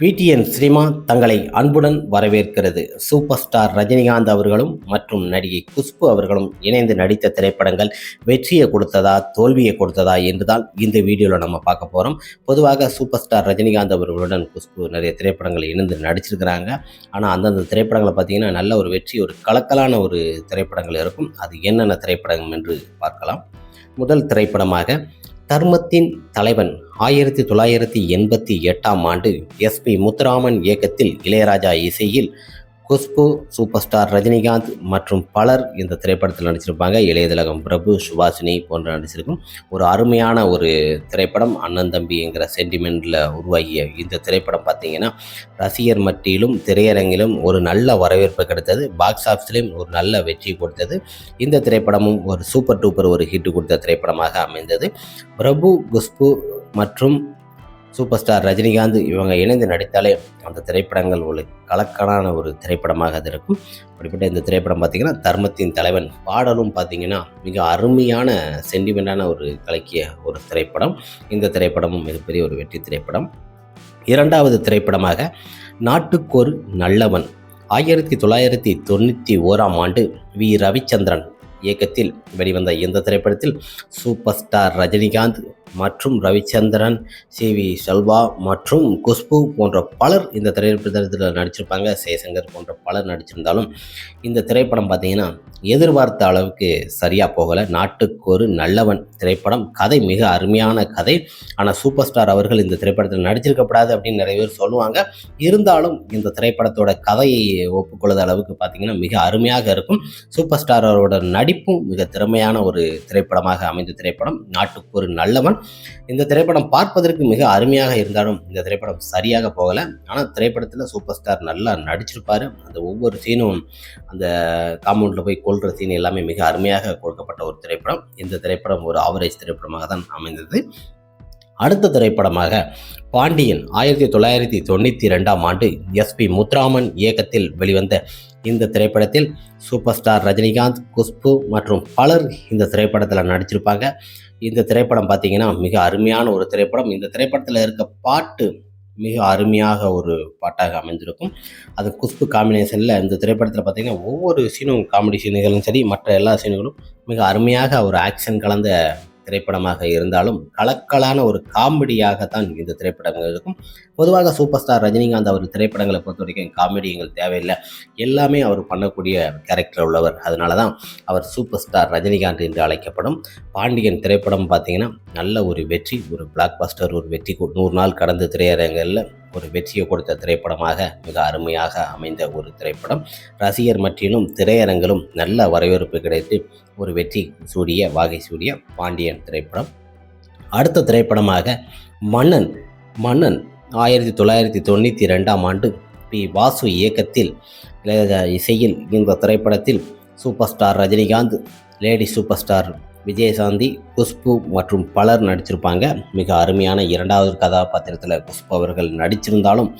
PTN cinema தங்களை அன்புடன் வரவேற்கிறது. சூப்பர் ஸ்டார் ரஜினிகாந்த் அவர்களும் மற்றும் நடிகை குஷ்பு அவர்களும் இணைந்து நடித்த திரைப்படங்கள் வெற்றியை கொடுத்ததா தோல்வியை கொடுத்ததா என்றுதான் இந்த வீடியோவில் நம்ம பார்க்க போகிறோம் பொதுவாக சூப்பர் ஸ்டார் ரஜினிகாந்த் அவர்களுடன் குஷ்பு நிறைய திரைப்படங்கள் இணைந்து நடிச்சிருக்கிறாங்க. ஆனால் அந்தந்த திரைப்படங்களை பார்த்தீங்கன்னா நல்ல ஒரு வெற்றி ஒரு கலக்கலான ஒரு திரைப்படங்கள் இருக்கும். அது என்னென்ன திரைப்படம் என்று பார்க்கலாம். முதல் திரைப்படமாக தர்மத்தின் தலைவன் ஆயிரத்தி தொள்ளாயிரத்தி எண்பத்தி எட்டாம் ஆண்டு எஸ் பி முத்துராமன் இயக்கத்தில் இளையராஜா இசையில் குஷ்பு சூப்பர் ஸ்டார் ரஜினிகாந்த் மற்றும் பலர் இந்த திரைப்படத்தில் நடிச்சிருப்பாங்க. இளையதிலகம் பிரபு சுபாஷினி போன்ற நடிச்சிருக்கும் ஒரு அருமையான ஒரு திரைப்படம். அண்ணன் தம்பிங்கிற சென்டிமெண்ட்டில் உருவாகிய இந்த திரைப்படம் பார்த்தீங்கன்னா ரசிகர் மட்டியிலும் திரையரங்கிலும் ஒரு நல்ல வரவேற்பு கிடைத்தது. பாக்ஸ் ஆஃபீஸ்லேயும் ஒரு நல்ல வெற்றி கொடுத்தது. இந்த திரைப்படமும் ஒரு சூப்பர் டூப்பர் ஒரு ஹிட் கொடுத்த திரைப்படமாக அமைந்தது. பிரபு குஷ்பு மற்றும் சூப்பர் ஸ்டார் ரஜினிகாந்த் இவங்க இணைந்து நடித்தாலே அந்த திரைப்படங்கள் ஒரு கலக்கலான ஒரு திரைப்படமாக அது இருக்கும். அப்படிப்பட்ட இந்த திரைப்படம் பார்த்திங்கன்னா தர்மத்தின் தலைவன் பாடலும் பார்த்திங்கன்னா மிக அருமையான சென்டிமெண்டான ஒரு கலக்கிய ஒரு திரைப்படம். இந்த திரைப்படமும் மிகப்பெரிய ஒரு வெற்றி திரைப்படம். இரண்டாவது திரைப்படமாக நாட்டுக்கொரு நல்லவன். ஆயிரத்தி தொள்ளாயிரத்தி தொண்ணூற்றி ஓராம் ஆண்டு வி. ரவிச்சந்திரன் இயக்கத்தில் வெளிவந்த இந்த திரைப்படத்தில் சூப்பர் ஸ்டார் ரஜினிகாந்த் மற்றும் ரவிச்சந்திரன் சி வி செல்வா மற்றும் குஷ்பு போன்ற பலர் இந்த திரைப்படத்தில் நடிச்சிருப்பாங்க. சேசங்கர் போன்ற பலர் நடிச்சிருந்தாலும் இந்த திரைப்படம் பார்த்தீங்கன்னா எதிர்பார்த்த அளவுக்கு சரியாக போகலை. நாட்டுக்கு ஒரு நல்லவன் திரைப்படம். கதை மிக அருமையான கதை. ஆனால் சூப்பர் ஸ்டார் அவர்கள் இந்த திரைப்படத்தில் நடிச்சிருக்கப்படாது அப்படின்னு நிறைய பேர் சொல்லுவாங்க. இருந்தாலும் இந்த திரைப்படத்தோட கதையை ஒப்புக்கொள்ளாத அளவுக்கு பார்த்தீங்கன்னா மிக அருமையாக இருக்கும். சூப்பர் ஸ்டார் அவரோட நடிப்பும் மிக திறமையான ஒரு திரைப்படமாக அமைந்த திரைப்படம் நாட்டுக்கு ஒரு நல்லவன். இந்த திரைப்படம் பார்ப்பதற்கு மிக அருமையாக இருந்தாலும் இந்த திரைப்படம் சரியாக போகலை. ஆனால் திரைப்படத்தில் சூப்பர் ஸ்டார் நல்லா நடிச்சிருப்பார். அந்த ஒவ்வொரு சீனும் அந்த காம்பவுண்டில் போய் கொள்கிற சீன் எல்லாமே மிக அருமையாக கொடுக்கப்பட்ட ஒரு திரைப்படம். இந்த திரைப்படம் ஒரு ஆவரேஜ் திரைப்படமாக தான் அமைந்தது. அடுத்த திரைப்படமாக பாண்டியன் ஆயிரத்தி தொள்ளாயிரத்தி தொண்ணூற்றி ரெண்டாம் ஆண்டு எஸ்பி முத்துராமன் இயக்கத்தில் வெளிவந்த இந்த திரைப்படத்தில் சூப்பர் ஸ்டார் ரஜினிகாந்த் குஷ்பு மற்றும் பலர் இந்த திரைப்படத்தில் நடிச்சிருப்பாங்க. இந்த திரைப்படம் பார்த்திங்கன்னா மிக அருமையான ஒரு திரைப்படம். இந்த திரைப்படத்தில் இருக்க பாட்டு மிக அருமையாக ஒரு பாட்டாக அமைந்திருக்கும் அது குஷ்பு காம்பினேஷனில் இந்த திரைப்படத்தில் பார்த்திங்கன்னா ஒவ்வொரு சீனும் காமெடி சீனுகளும் சரி மற்ற எல்லா சீனுகளும் மிக அருமையாக ஒரு ஆக்ஷன் கலந்த திரைப்படமாக இருந்தாலும் கலக்கலான ஒரு காமெடியாகத்தான் இந்த திரைப்படங்கள் இருக்கும். பொதுவாக சூப்பர் ஸ்டார் ரஜினிகாந்த் அவர் திரைப்படங்களை பொறுத்த வரைக்கும் காமெடி எங்களுக்கு தேவையில்லை. எல்லாமே அவர் பண்ணக்கூடிய கேரக்டர் உள்ளவர். அதனால தான் அவர் சூப்பர் ஸ்டார் ரஜினிகாந்த் என்று அழைக்கப்படும் பாண்டியன் திரைப்படம் பார்த்தீங்கன்னா நல்ல ஒரு வெற்றி ஒரு பிளாக் பஸ்டர் ஒரு வெற்றி. நூறு நாள் கடந்த திரையரங்கில் ஒரு வெற்றியை கொடுத்த திரைப்படமாக மிக அருமையாக அமைந்த ஒரு திரைப்படம். ரசிகர் மற்றிலும் திரையரங்கிலும் நல்ல வரவேற்பு கிடைத்து ஒரு வெற்றி சூடிய வாகை சூடிய பாண்டியன் திரைப்படம். அடுத்த திரைப்படமாக மன்னன் மன்னன் ஆயிரத்தி தொள்ளாயிரத்தி தொண்ணூற்றி ரெண்டாம் ஆண்டு பி. வாசு இயக்கத்தில் இளையராஜா இசையில் இந்த திரைப்படத்தில் super star Rajinikanth lady super star Vijayashanti Khushbu மற்றும் பலர் நடிச்சிருப்பாங்க. மிக அருமையான இரண்டாவது கதாபாத்திரத்தில் குஷ்பு அவர்கள் நடிச்சிருந்தாலும்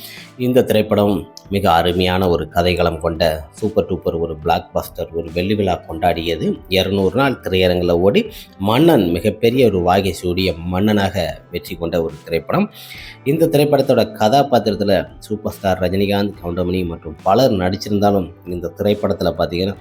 இந்த திரைப்படம் மிக அருமையான ஒரு கதைகளம் கொண்ட சூப்பர் டூப்பர் ஒரு பிளாக் பஸ்டர் ஒரு வெள்ளி விழா கொண்டாடியது. இரநூறு நாள் திரையரங்கில் ஓடி மன்னன் மிகப்பெரிய ஒரு வாகை சூடிய மன்னனாக வெற்றி கொண்ட ஒரு திரைப்படம். இந்த திரைப்படத்தோட கதாபாத்திரத்தில் சூப்பர் ஸ்டார் ரஜினிகாந்த் கவுண்டமணி மற்றும் பலர் நடிச்சிருந்தாலும் இந்த திரைப்படத்தில் பார்த்தீங்கன்னா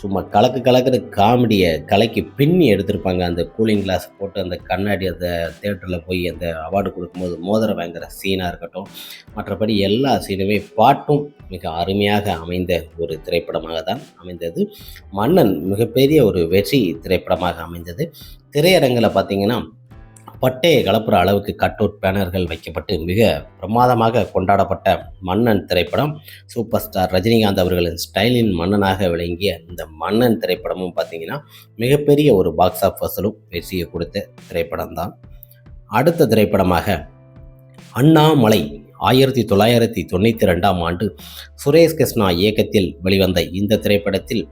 சும்மா கலக்கு கலக்கிற காமெடியை கலைக்கு பின்னி எடுத்து கொடுத்துருப்பாங்க. அந்த கூலிங் கிளாஸ் போட்டு அந்த கண்ணாடி அந்த தேட்டரில் போய் அந்த அவார்டு கொடுக்கும்போது மோதிரம் வாங்குகிற சீனாக இருக்கட்டும். மற்றபடி எல்லா சீனுமே பாட்டும் மிக அருமையாக அமைந்த ஒரு திரைப்படமாக தான் அமைந்தது. மன்னன் மிகப்பெரிய ஒரு வெற்றி திரைப்படமாக அமைந்தது. திரையரங்கில் பார்த்திங்கன்னா பட்டையை கலப்புற அளவுக்கு கட் அவுட் பேனர்கள் வைக்கப்பட்டு மிக பிரமாதமாக கொண்டாடப்பட்ட மன்னன் திரைப்படம் சூப்பர் ஸ்டார் ரஜினிகாந்த் அவர்களின் ஸ்டைலின் மன்னனாக விளங்கிய இந்த மன்னன் திரைப்படமும் பார்த்தீங்கன்னா மிகப்பெரிய ஒரு பாக்ஸ் ஆஃபீஸிலும் வெற்றியை கொடுத்த திரைப்படம் தான் அடுத்த திரைப்படமாக அண்ணாமலை ஆயிரத்தி தொள்ளாயிரத்தி தொண்ணூற்றி ரெண்டாம் ஆண்டு சுரேஷ் கிருஷ்ணா இயக்கத்தில் வெளிவந்த இந்த திரைப்படத்தில்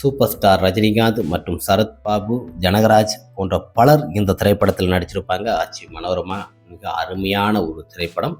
சூப்பர் ஸ்டார் ரஜினிகாந்த் மற்றும் சரத் பாபு ஜனகராஜ் போன்ற பலர் இந்த திரைப்படத்தில் நடிச்சிருப்பாங்க. ஆச்சி மனோரமா. மிக அருமையான ஒரு திரைப்படம்.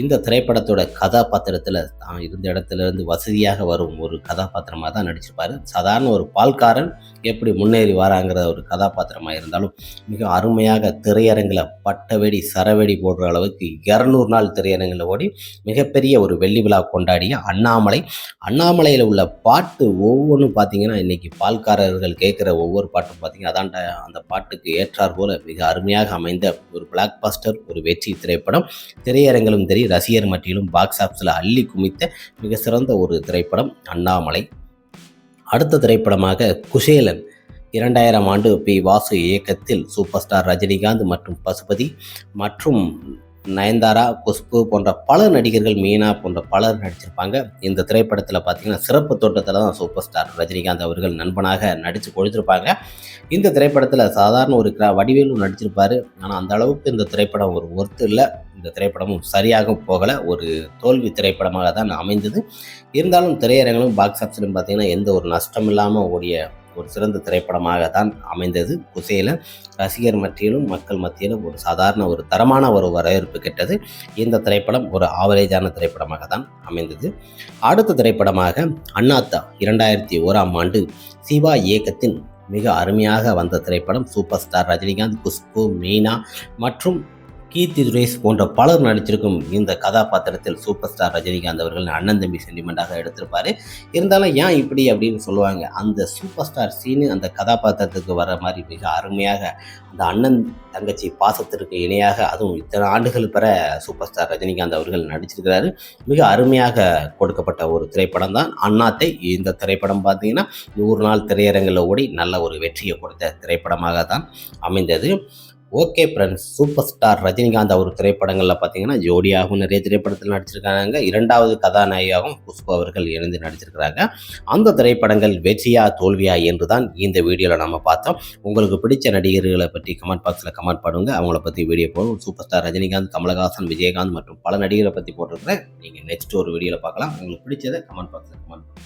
இந்த திரைப்படத்தோட கதாபாத்திரத்தில் தான் இருந்த இடத்துல இருந்து வசதியாக வரும் ஒரு கதாபாத்திரமாக தான் நடிச்சிருப்பார். சாதாரண ஒரு பால்காரன் எப்படி முன்னேறி வராங்கிற ஒரு கதாபாத்திரமாக இருந்தாலும் மிக அருமையாக திரையரங்கில் பட்டவெடி சரவெடி போடுற அளவுக்கு இரநூறு நாள் திரையரங்கில் ஓடி மிகப்பெரிய ஒரு வெள்ளி விழா கொண்டாடிய அண்ணாமலை. அண்ணாமலையில் உள்ள பாட்டு ஒவ்வொன்றும் பார்த்தீங்கன்னா இன்னைக்கு பால்காரர்கள் கேட்குற ஒவ்வொரு பாட்டும் பார்த்தீங்கன்னா அதாண்ட அந்த பாட்டுக்கு ஏற்றார் போல மிக அருமையாக அமைந்த ஒரு பிளாக் பாஸ்டர் ஒரு வெற்றி திரைப்படம். திரையரங்கிலும் தெரி ரசிகர் மட்டியிலும் பாக்ஸ் ஆஃபீஸில் அள்ளி குமித்த மிக சிறந்த ஒரு திரைப்படம் அண்ணாமலை. அடுத்த திரைப்படமாக குஷேலன் இரண்டாயிரம் ஆண்டு பி வாசு இயக்கத்தில் சூப்பர் ஸ்டார் ரஜினிகாந்த் மற்றும் பசுபதி மற்றும் நயன்தாரா குஷ்பு போன்ற பல நடிகர்கள் மீனா போன்ற பலர் நடிச்சிருப்பாங்க. இந்த திரைப்படத்தில் பார்த்தீங்கன்னா சிறப்பு தோட்டத்தில் தான் சூப்பர் ஸ்டார் ரஜினிகாந்த் அவர்கள் நண்பனாக நடித்து கொடுத்துருப்பாங்க இந்த திரைப்படத்தில் சாதாரண ஒரு கிரா வடிவேலும் நடிச்சிருப்பார். ஆனால் அந்த அளவுக்கு இந்த திரைப்படம் ஒரு ஒர்த்து இல்லை. இந்த திரைப்படமும் சரியாக போகலை. ஒரு தோல்வி திரைப்படமாக தான் அமைந்தது. இருந்தாலும் திரையரங்களும் பாக்ஸ் ஆஃபீஸிலும் பார்த்தீங்கன்னா எந்த ஒரு நஷ்டம் இல்லாமல் ஓடிய ஒரு சிறந்த திரைப்படமாக தான் அமைந்தது. குசேல ரசிகர் மத்தியிலும் மக்கள் மத்தியிலும் ஒரு சாதாரண ஒரு தரமான ஒரு வரவேற்பு கெட்டது. இந்த திரைப்படம் ஒரு ஆவரேஜான திரைப்படமாக தான் அமைந்தது. அடுத்த திரைப்படமாக அண்ணாத்தா இரண்டாயிரத்தி ஓராம் ஆண்டு சிவா இயக்கத்தின் மிக அருமையாக வந்த திரைப்படம் சூப்பர் ஸ்டார் ரஜினிகாந்த் குஷ்பு மீனா மற்றும் கீர்த்தி சுரேஷ் போன்ற பலர் நடிச்சிருக்கும் இந்த கதாபாத்திரத்தில் சூப்பர் ஸ்டார் ரஜினிகாந்த் அவர்கள் அண்ணன் தம்பி சென்டிமெண்ட்டாக எடுத்திருப்பாரு. இருந்தாலும் ஏன் இப்படி அப்படின்னு சொல்லுவாங்க அந்த சூப்பர் ஸ்டார் சீனு அந்த கதாபாத்திரத்துக்கு வர மாதிரி மிக அருமையாக அந்த அண்ணன் தங்கச்சி பாசத்திற்கு இணையாக அதுவும் இத்தனை ஆண்டுகள் பெற சூப்பர் ஸ்டார் ரஜினிகாந்த் அவர்கள் நடிச்சிருக்கிறாரு. மிக அருமையாக கொடுக்கப்பட்ட ஒரு திரைப்படம் தான். அண்ணாத்தை இந்த திரைப்படம் பார்த்தீங்கன்னா நூறு நாள் திரையரங்கில் ஓடி நல்ல ஒரு வெற்றியை கொடுத்த திரைப்படமாக தான் அமைந்தது. Okay friends super star Rajinikanth அவர் திரைப்படங்களில் பார்த்தீங்கன்னா ஜோடியாகவும் நிறைய திரைப்படத்தில் நடிச்சிருக்காங்க. இரண்டாவது கதாநாயகியாகவும் புஷ்பு அவர்கள் இணைந்து நடிச்சிருக்கிறாங்க. அந்த திரைப்படங்கள் வெற்றியா தோல்வியா என்று தான் இந்த வீடியோவில் நம்ம பார்த்தோம். உங்களுக்கு பிடிச்ச நடிகர்களை பற்றி கமெண்ட் பாக்ஸில் கமெண்ட் பண்ணுங்க. அவங்கள பற்றி வீடியோ போடும் சூப்பர் ஸ்டார் ரஜினிகாந்த் கமலஹாசன் விஜயகாந்த் மற்றும் பல நடிகரை பற்றி போட்டிருக்கிறேன். நீங்கள் நெக்ஸ்ட் ஒரு வீடியோவில் பார்க்கலாம். உங்களுக்கு பிடிச்சதை கமெண்ட் பாக்ஸில் கமெண்ட் பண்ணுங்கள்